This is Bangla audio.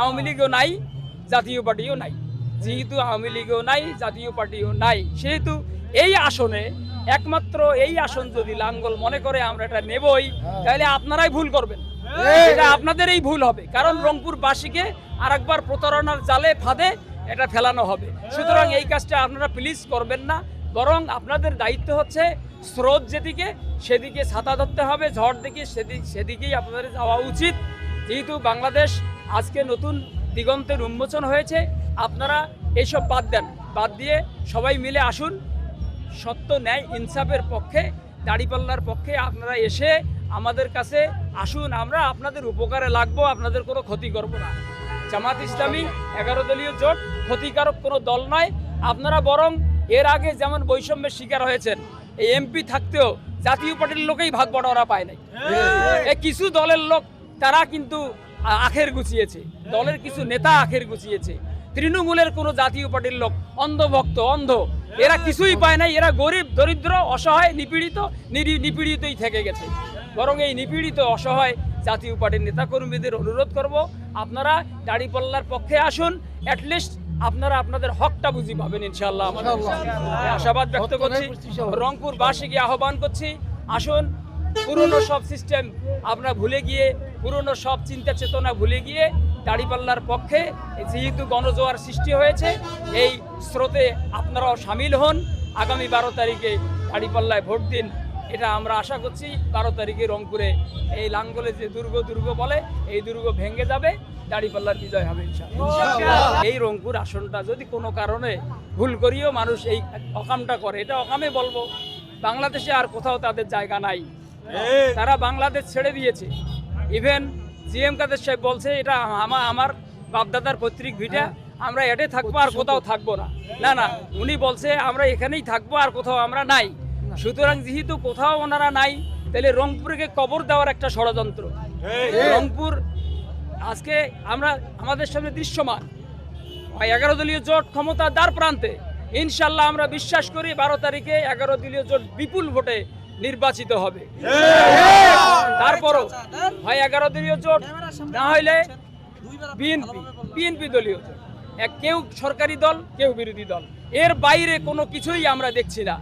আওয়ামী লীগও নাই জাতীয় পার্টিও নাই। যেহেতু আওয়ামী লীগও নাই জাতীয় পার্টিও নাই সেহেতু এই আসনে একমাত্র এই আসন যদি লাঙ্গল মনে করে আমরা এটা নেবই তাহলে আপনারাই ভুল করবেন। এটা আপনাদেরই ভুল হবে কারণ রংপুরবাসীকে আরেকবার প্রতারণার জালে ফাঁদে এটা ফেলানো হবে। সুতরাং এই কাজটা আপনারা প্লিজ করবেন না বরং আপনাদের দায়িত্ব হচ্ছে স্রোত যেদিকে সেদিকে ছাতা ধরতে হবে ঝড় দিকে সেদিক সেদিকেই আপনাদের যাওয়া উচিত। যেহেতু বাংলাদেশ আজকে নতুন দিগন্তের উন্মোচন হয়েছে। আপনারা এইসব বাদ দেন। বাদ দিয়ে সবাই মিলে আসুন। সত্য ন্যায় ইনসাফের পক্ষে দাড়িপাল্লার পক্ষে আপনারা এসে আমাদের কাছে আসুন। আমরা আপনাদের উপকারে লাগবো আপনাদের কোনো ক্ষতি করব না। জামাত ইসলামী এগারো দলীয় জোট ক্ষতিকারক কোনো দল নয়। আপনারা বরং এর আগে যেমন বৈষম্যের শিকার হয়েছেন এই এমপি থাকতেও জাতীয় পার্টির লোকেই ভাগ বড়রা পায় নাই। এ কিছু দলের লোক তারা কিন্তু আখের গুছিয়েছে। দলের কিছু নেতা আখের গুছিয়েছে। তৃণমূলের কোনো জাতীয় পার্টির লোক অন্ধভক্ত অন্ধ। এরা কিছুই পায় নাই। এরা গরিব দরিদ্র অসহায় নিপীড়িত নিপীড়িতই থেকে গেছে। বরং এই নিপীড়িত অসহায় জাতীয় পার্টির নেতাকর্মীদের অনুরোধ করব আপনারা দাড়িপাল্লার পক্ষে আসুন। অ্যাটলিস্ট আপনারা আপনাদের হকটা বুঝি পাবেন ইনশাল্লাহ আমাদের। আশাবাদ ব্যক্ত করছি। রংপুর বাসীকে আহ্বান করছি। আসুন পুরনো সব সিস্টেম আমরা ভুলে গিয়ে পুরনো সব চিন্তা চেতনা ভুলে গিয়ে দাড়িপাল্লার পক্ষে যেহেতু গণজোয়ার সৃষ্টি হয়েছে এই স্রোতে আপনারাও সামিল হন। আগামী বারো তারিখে দাড়িপাল্লায় ভোট দিন এটা আমরা আশা করছি। বারো তারিখে রংপুরে এই লাঙ্গলে যে দুর্গ দুর্গ বলে এই দুর্গ ভেঙে যাবে দাড়িপাল্লার বিজয় হবে এই রংপুর আসনটা যদি কোনো কারণে ভুল করিও মানুষ এই অকামটা করে। এটা অকামে বলব বাংলাদেশে আর কোথাও তাদের জায়গা নাই। তারা বাংলাদেশ ছেড়ে দিয়েছে। ইভেন জিএম কাদের সাহেব বলছে এটা আমার আমার বাপদাদার পৈতৃক ভিটা আমরা এটাই থাকব আর কোথাও থাকব না। না না উনি বলছে আমরা এখানেই থাকব আর কোথাও আমরা নাই। সুতরাং যেহেতু কোথাও ওনারা নাই তাহলে রংপুরকে কবর দেওয়ার একটা ষড়যন্ত্র। রংপুর আজকে আমরা আমাদের সামনে দৃশ্যমান। এগারো দলীয় জোট ক্ষমতা দ্বার প্রান্তে। ইনশাল্লাহ আমরা বিশ্বাস করি বারো তারিখে এগারো দলীয় জোট বিপুল ভোটে নির্বাচিত হবে। তারপরও হয় এগারো দলীয় জোট না হইলে বিএনপি বিএনপি দলীয় জোট। কেউ সরকারি দল কেউ বিরোধী দল। এর বাইরে কোনো কিছুই আমরা দেখছি না।